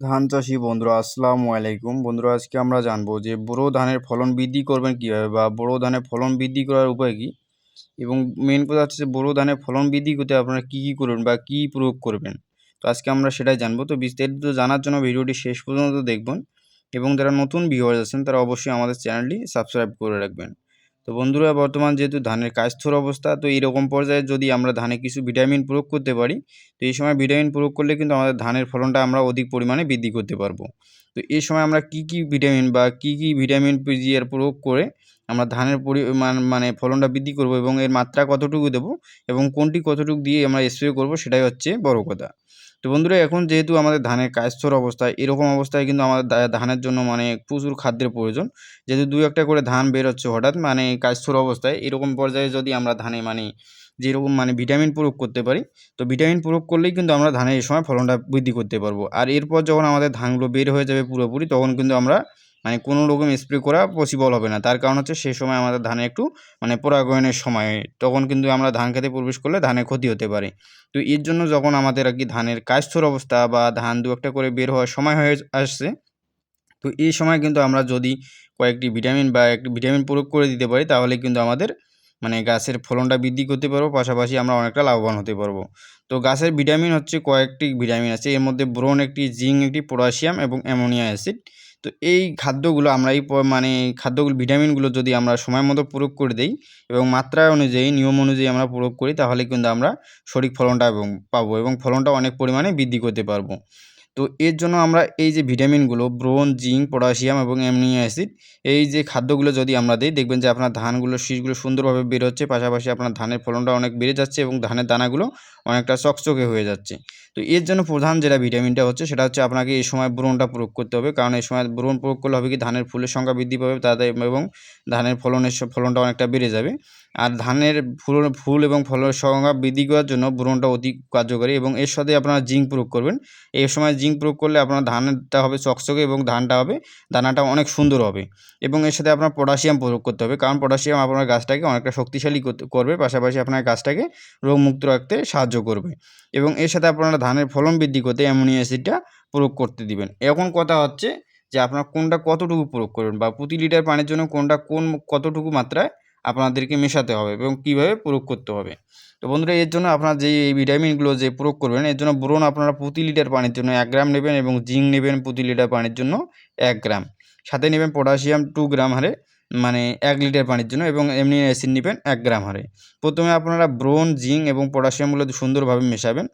ধান চাষি বন্ধুরা, আসসালামু আলাইকুম। বন্ধুরা, আজকে আমরা জানব যে বোরো ধানের ফলন বৃদ্ধি করবেন কীভাবে বা বোরো ধানের ফলন বৃদ্ধি করার উপায় কী? এবং মেন কথা হচ্ছে বোরো ধানের ফলন বৃদ্ধি করতে আপনারা কী কী করবেন বা কী প্রয়োগ করবেন? তো আজকে আমরা সেটাই জানব। তো বিস্তারিত জানার জন্য ভিডিওটি শেষ পর্যন্ত দেখবেন এবং যারা নতুন ভিউয়ার্স আছেন, তারা অবশ্যই আমাদের চ্যানেলটি সাবস্ক্রাইব করে রাখবেন। তো বন্ধুরা, বর্তমান যেহেতু ধানের কাস্থর অবস্থা, তো এইরকম পর্যায়ে যদি আমরা ধানে কিছু ভিটামিন প্রয়োগ করতে পারি, তো এই সময় ভিটামিন প্রয়োগ করলে কিন্তু আমাদের ধানের ফলনটা আমরা অধিক পরিমাণে বৃদ্ধি করতে পারব। তো এই সময় আমরা কি কি ভিটামিন বা কি কি ভিটামিন পিজিআর প্রয়োগ করে আমরা ধানের পরিমাণ মানে ফলনটা বৃদ্ধি করব এবং এর মাত্রা কতটুকু দেব এবং কোনটি কতটুকু দিয়ে আমরা স্প্রে করব সেটাই হচ্ছে বড় কথা। তো বন্ধুরা, এখন যেহেতু আমাদের ধানের কায়স্থর অবস্থায় এরকম অবস্থায় কিন্তু আমাদের ধানের জন্য মানে প্রচুর খাদ্যের প্রয়োজন। যেহেতু দু একটা করে ধান বের হচ্ছে হঠাৎ মানে কায়স্থর অবস্থায়, এরকম পর্যায়ে যদি আমরা ধানে মানে যেরকম মানে ভিটামিন প্রয়োগ করতে পারি, তো ভিটামিন প্রয়োগ করলেই কিন্তু আমরা ধানের এই সময় ফলনটা বৃদ্ধি করতে পারব। আর এরপর যখন আমাদের ধানগুলো বের হয়ে যাবে পুরোপুরি, তখন কিন্তু আমরা মানে কোনো রকম স্প্রে করা পসিবল হবে না। তার কারণ হচ্ছে সেই সময় আমাদের ধানে একটু মানে পরাগায়নের সময়, তখন কিন্তু আমরা ধান খেতে প্রবেশ করলে ধানের ক্ষতি হতে পারে। তো এর জন্য যখন আমাদের আর কি ধানের কায়স্থর অবস্থা বা ধান দু একটা করে বের হওয়ার সময় হয়ে আসছে, তো এই সময় কিন্তু আমরা যদি কয়েকটি ভিটামিন বা একটি ভিটামিন প্রয়োগ করে দিতে পারি, তাহলে কিন্তু আমাদের মানে গাছের ফলনটা বৃদ্ধি করতে পারব, পাশাপাশি আমরা অনেকটা লাভবান হতে পারব। তো গাছের ভিটামিন হচ্ছে কয়েকটি ভিটামিন আছে, এর মধ্যে ব্রোন একটি, জিঙ্ক একটি, পটাশিয়াম এবং অ্যামোনিয়া অ্যাসিড। তো এই খাদ্যগুলো আমরা এই মানে খাদ্যগুলো, ভিটামিনগুলো যদি আমরা সময় মতো প্রয়োগ করে দিই এবং মাত্রা অনুযায়ী, নিয়ম অনুযায়ী আমরা প্রয়োগ করি, তাহলে কিন্তু আমরা সঠিক ফলনটা এবং পাবো এবং ফলনটা অনেক পরিমাণে বৃদ্ধি করতে পারব। তো এর জন্য আমরা এই যে ভিটামিনগুলো ব্রোন জিঙ্ক, পটাশিয়াম এবং অ্যামিনো অ্যাসিড, এই যে খাদ্যগুলো যদি আমরা দিই, দেখবেন যে আপনার ধানগুলো, শীষগুলো সুন্দরভাবে বের হচ্ছে পাশাপাশি আপনার ধানের ফলনটা অনেক বেড়ে যাচ্ছে এবং ধানের দানাগুলো অনেকটা চকচকে হয়ে যাচ্ছে। তো এর জন্য প্রধান যেটা ভিটামিনটা হচ্ছে, সেটা হচ্ছে আপনাকে এই সময় ব্রণটা প্রয়োগ করতে হবে। কারণ এই সময় ব্রণ প্রয়োগ করলে হবে কি, ধানের ফুলের সংখ্যা বৃদ্ধি পাবে তাদের এবং ধানের ফলনের ফলনটা অনেকটা বেড়ে যাবে। আর ধানের ফুল ফুল এবং ফলের সংখ্যা বৃদ্ধি করার জন্য ব্রণটা অতি কার্যকরী এবং এর সাথে আপনারা জিঙ্ক প্রয়োগ করবেন। এই সময় জিঙ্ক প্রয়োগ করলে আপনার ধানটা হবে চকচকে এবং ধানটা হবে, দানাটা অনেক সুন্দর হবে। এবং এর সাথে আপনার পটাশিয়াম প্রয়োগ করতে হবে, কারণ পটাশিয়াম আপনার গাছটাকে অনেকটা শক্তিশালী করবে, পাশাপাশি আপনার গাছটাকে রোগমুক্ত রাখতে সাহায্য করবে। এবং এর সাথে আপনারা ধানের ফলন বৃদ্ধি করতে অ্যামোনিয়া অ্যাসিডটা প্রয়োগ করতে দিবেন। এখন কথা হচ্ছে যে আপনার কোনটা কতটুকু প্রয়োগ করবেন বা প্রতি লিটার পানির জন্য কোনটা কোন কতটুকু মাত্রায় আপনাদেরকে মেশাতে হবে এবং কীভাবে প্রয়োগ করতে হবে। তো বন্ধুরা, এর জন্য আপনার যে এই ভিটামিনগুলো যে প্রয়োগ করবেন, এর জন্য বোরন আপনারা প্রতি লিটার পানির জন্য এক গ্রাম নেবেন এবং জিঙ্ক নেবেন প্রতি লিটার পানির জন্য এক গ্রাম। সাথে নেবেন পটাশিয়াম টু গ্রাম হারে মানে এক লিটার পানির জন্য এবং এমনি অ্যাসিড নেবেন এক গ্রাম হারে। প্রথমে আপনারা ব্রোন, জিঙ্ক এবং পটাশিয়ামগুলো সুন্দরভাবে মেশাবেন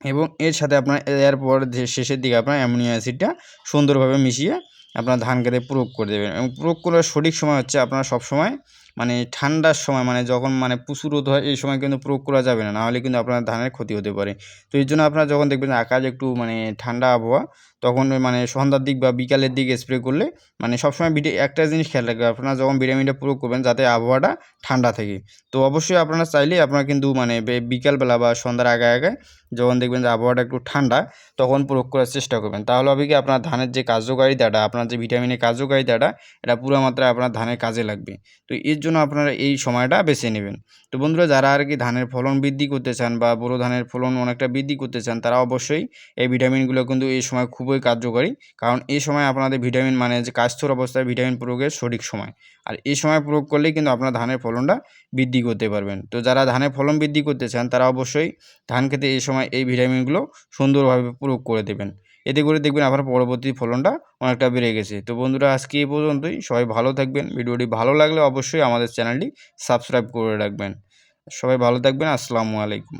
এবং এর সাথে আপনার এরপর শেষের দিকে আপনার অ্যামোনিয়া অ্যাসিডটা সুন্দরভাবে মিশিয়ে আপনার ধান খেতে প্রয়োগ করে দেবেন এবং প্রয়োগ করার সঠিক সময় হচ্ছে আপনারা সবসময় মানে ঠান্ডার সময় মানে যখন মানে প্রচুর রোদ হয়, এই সময় কিন্তু প্রয়োগ করা যাবে না, নাহলে কিন্তু আপনার ধানের ক্ষতি হতে পারে। তো এই জন্য আপনারা যখন দেখবেন আকাশ একটু মানে ঠান্ডা আবহাওয়া, তখন মানে সন্ধ্যার দিক বা বিকালের দিকে স্প্রে করলে মানে সবসময় বিটে একটা জিনিস খেয়াল রাখবে আপনারা যখন ভিটামিনটা প্রয়োগ করবেন যাতে আবহাওয়াটা ঠান্ডা থাকে। তো অবশ্যই আপনারা চাইলে আপনারা কিন্তু মানে বিকালবেলা বা সন্ধ্যার আগে আগে যখন দেখবেন যে আবহাওয়াটা একটু ঠান্ডা, তখন প্রয়োগ করার চেষ্টা করবেন। তাহলে হবে কি আপনার ধানের যে কার্যকারিতাটা, আপনার যে ভিটামিনের কার্যকারিতাটা, এটা পুরো মাত্রায় আপনার ধানের কাজে লাগবে। তো এর জন্য আপনারা এই সময়টা বেছে নেবেন। তো বন্ধুরা, যারা আর কি ধানের ফলন বৃদ্ধি করতে চান বা বড়ো ধানের ফলন অনেকটা বৃদ্ধি করতে চান, তারা অবশ্যই এই ভিটামিনগুলো কিন্তু এই সময় খুবই কার্যকারী। কারণ এই সময় আপনাদের ভিটামিন মানে যে কাস্থর অবস্থায় ভিটামিন প্রয়োগের সঠিক সময়। আর এই সময় প্রয়োগ করলেই কিন্তু আপনার ধানের ফলনটা বৃদ্ধি করতে পারবেন। তো যারা ধানের ফলন বৃদ্ধি করতে চান, তারা অবশ্যই ধান খেতে এই সময় এই ভিটামিনগুলো সুন্দরভাবে প্রয়োগ করে দেবেন। এতে করে দেখবেন আবার পরবর্তী ফলনটা অনেকটা বেড়ে গেছে। তো বন্ধুরা, আজকে এই পর্যন্তই। সবাই ভালো থাকবেন। ভিডিওটি ভালো লাগলে অবশ্যই আমাদের চ্যানেলটি সাবস্ক্রাইব করে রাখবেন। সবাই ভালো থাকবেন। আসসালামু আলাইকুম।